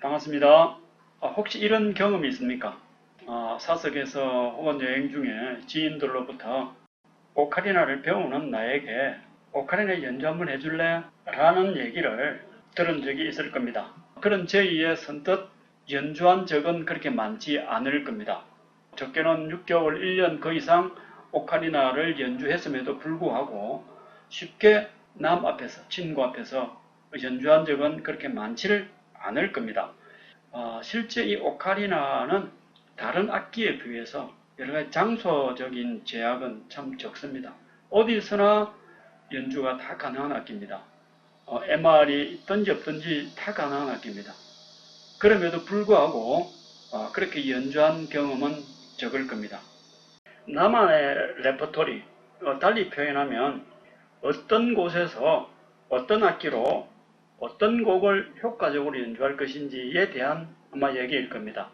반갑습니다. 아, 혹시 이런 경험이 있습니까? 아, 사석에서 혹은 여행 중에 지인들로부터 오카리나를 배우는 나에게 오카리나 연주 한번 해줄래? 라는 얘기를 들은 적이 있을 겁니다. 그런 저희의 선뜻 연주한 적은 그렇게 많지 않을 겁니다. 적게는 6개월, 1년 그 이상 오카리나를 연주했음에도 불구하고 쉽게 남 앞에서, 친구 앞에서 연주한 적은 그렇게 많지를 않을 겁니다. 어, 실제 이 오카리나는 다른 악기에 비해서 여러 가지 장소적인 제약은 참 적습니다. 어디서나 연주가 다 가능한 악기입니다. 어, MR이 있든지 없든지 다 가능한 악기입니다. 그럼에도 불구하고 어, 그렇게 연주한 경험은 적을 겁니다. 나만의 레퍼토리, 어, 달리 표현하면 어떤 곳에서 어떤 악기로 어떤 곡을 효과적으로 연주할 것인지에 대한 아마 얘기일 겁니다.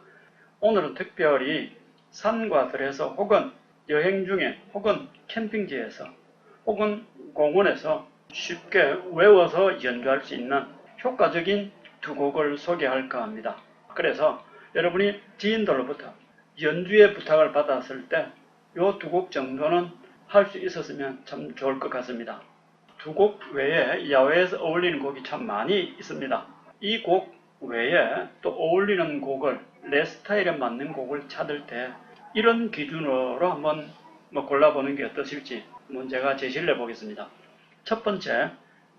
오늘은 특별히 산과 들에서 혹은 여행 중에 혹은 캠핑지에서 혹은 공원에서 쉽게 외워서 연주할 수 있는 효과적인 두 곡을 소개할까 합니다. 그래서 여러분이 지인들로부터 연주의 부탁을 받았을 때 이 두 곡 정도는 할 수 있었으면 참 좋을 것 같습니다. 두 곡 외에 야외에서 어울리는 곡이 참 많이 있습니다. 이 곡 외에 또 어울리는 곡을 내 스타일에 맞는 곡을 찾을 때 이런 기준으로 한번 뭐 골라보는 게 어떠실지 한번 제가 제시를 해보겠습니다. 첫 번째,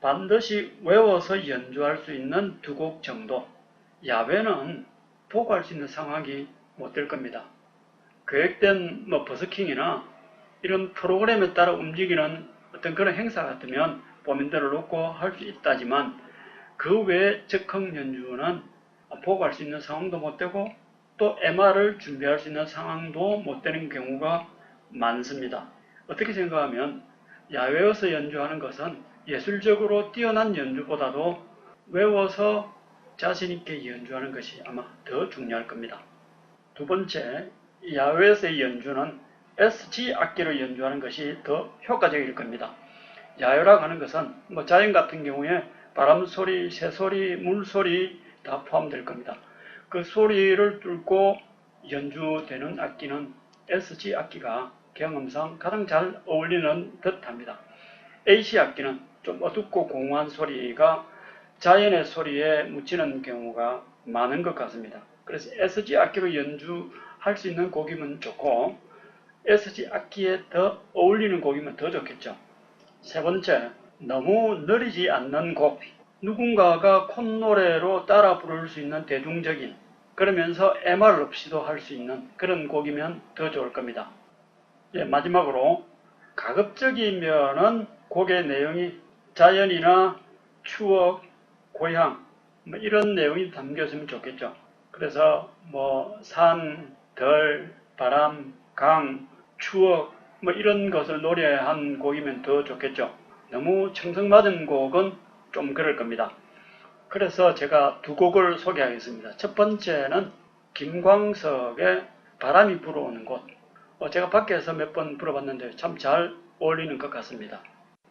반드시 외워서 연주할 수 있는 두 곡 정도. 야외는 보고 할 수 있는 상황이 못 될 겁니다. 계획된 뭐 버스킹이나 이런 프로그램에 따라 움직이는 어떤 그런 행사 같으면 범인들을 놓고 할 수 있다지만 그 외에 즉흥 연주는 보고 할 수 있는 상황도 못 되고 또 MR을 준비할 수 있는 상황도 못 되는 경우가 많습니다. 어떻게 생각하면 야외에서 연주하는 것은 예술적으로 뛰어난 연주보다도 외워서 자신있게 연주하는 것이 아마 더 중요할 겁니다. 두 번째, 야외에서의 연주는 SG 악기로 연주하는 것이 더 효과적일 겁니다. 야외라고 하는 것은 뭐 자연 같은 경우에 바람 소리, 새 소리, 물 소리 다 포함될 겁니다. 그 소리를 뚫고 연주되는 악기는 SG 악기가 경험상 가장 잘 어울리는 듯 합니다. AC 악기는 좀 어둡고 공허한 소리가 자연의 소리에 묻히는 경우가 많은 것 같습니다. 그래서 SG 악기로 연주할 수 있는 곡이면 좋고 SG 악기에 더 어울리는 곡이면 더 좋겠죠. 세 번째, 너무 느리지 않는 곡. 누군가가 콧노래로 따라 부를 수 있는 대중적인 그러면서 MR 없이도 할 수 있는 그런 곡이면 더 좋을 겁니다. 예, 마지막으로 가급적이면은 곡의 내용이 자연이나 추억, 고향 뭐 이런 내용이 담겨있으면 좋겠죠. 그래서 뭐 산, 덜, 바람, 강, 추억 뭐 이런 것을 노래한 곡이면 더 좋겠죠. 너무 청성맞은 곡은 좀 그럴 겁니다. 그래서 제가 두 곡을 소개하겠습니다. 첫 번째는 김광석의 바람이 불어오는 곳. 어, 제가 밖에서 몇 번 불어봤는데 참 잘 어울리는 것 같습니다.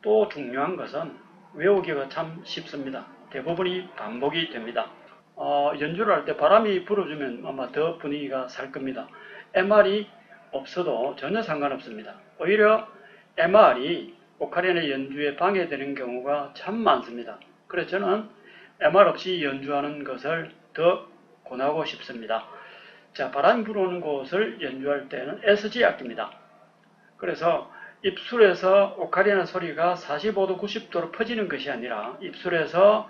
또 중요한 것은 외우기가 참 쉽습니다. 대부분이 반복이 됩니다. 어, 연주를 할 때 바람이 불어주면 아마 더 분위기가 살 겁니다. MR이 없어도 전혀 상관없습니다. 오히려 MR이 오카리나 연주에 방해되는 경우가 참 많습니다. 그래서 저는 MR 없이 연주하는 것을 더 권하고 싶습니다. 자, 바람이 불어오는 곳을 연주할 때는 SG 악기입니다. 그래서 입술에서 오카리나 소리가 45도, 90도로 퍼지는 것이 아니라 입술에서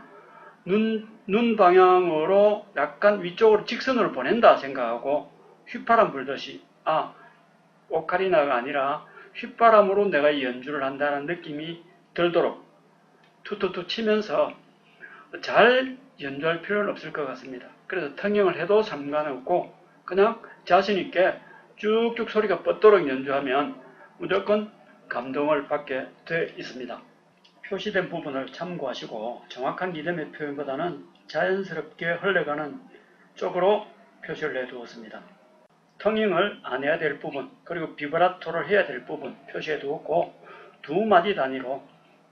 눈, 눈 방향으로 약간 위쪽으로 직선으로 보낸다 생각하고 휘파람 불듯이 아, 오카리나가 아니라 휘바람으로 내가 연주를 한다는 느낌이 들도록 투투투 치면서 잘 연주할 필요는 없을 것 같습니다. 그래서 통영을 해도 상관없고 그냥 자신있게 쭉쭉 소리가 뻗도록 연주하면 무조건 감동을 받게 되어 있습니다. 표시된 부분을 참고하시고 정확한 리듬의 표현보다는 자연스럽게 흘러가는 쪽으로 표시를 해두었습니다. 텅잉을 안 해야 될 부분 그리고 비브라토를 해야 될 부분 표시해 두었고 두 마디 단위로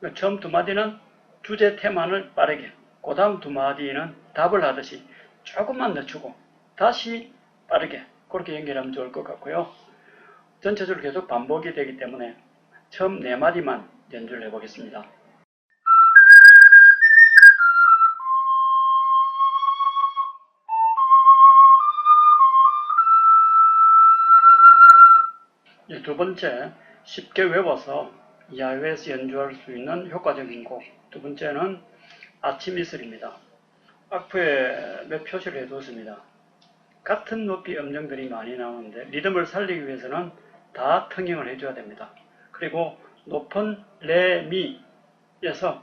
그 처음 두 마디는 주제 테마를 빠르게 그 다음 두 마디는 답을 하듯이 조금만 늦추고 다시 빠르게 그렇게 연결하면 좋을 것 같고요. 전체적으로 계속 반복이 되기 때문에 처음 네 마디만 연주를 해보겠습니다. 두 번째, 쉽게 외워서 야외에서 연주할 수 있는 효과적인 곡. 두 번째는 아침 이슬입니다. 악프에 몇 표시를 해두었습니다. 같은 높이 음정들이 많이 나오는데 리듬을 살리기 위해서는 다 통형을 해줘야 됩니다. 그리고 높은 레, 미에서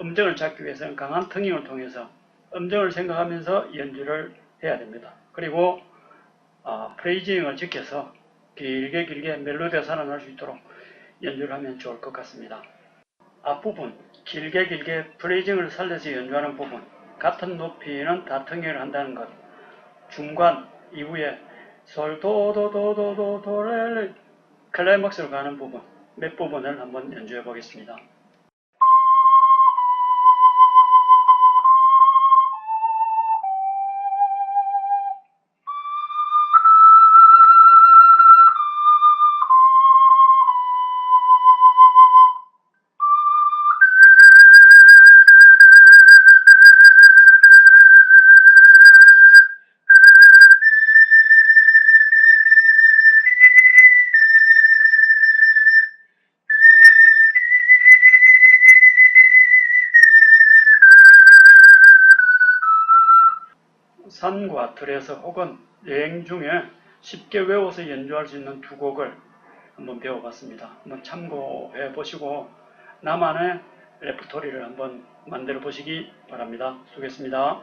음정을 잡기 위해서는 강한 통형을 통해서 음정을 생각하면서 연주를 해야 됩니다. 그리고 아, 프레이징을 지켜서 길게 길게 멜로디가 살아날 수 있도록 연주를 하면 좋을 것 같습니다. 앞부분 길게 길게 프레이징을 살려서 연주하는 부분 같은 높이는 다 통일을 한다는 것 중간 이후에 솔도도도도도도레 클라이막스로 가는 부분 몇 부분을 한번 연주해 보겠습니다. 산과 들에서 혹은 여행 중에 쉽게 외워서 연주할 수 있는 두 곡을 한번 배워봤습니다. 한번 참고해 보시고 나만의 레퍼토리를 한번 만들어 보시기 바랍니다. 수고했습니다.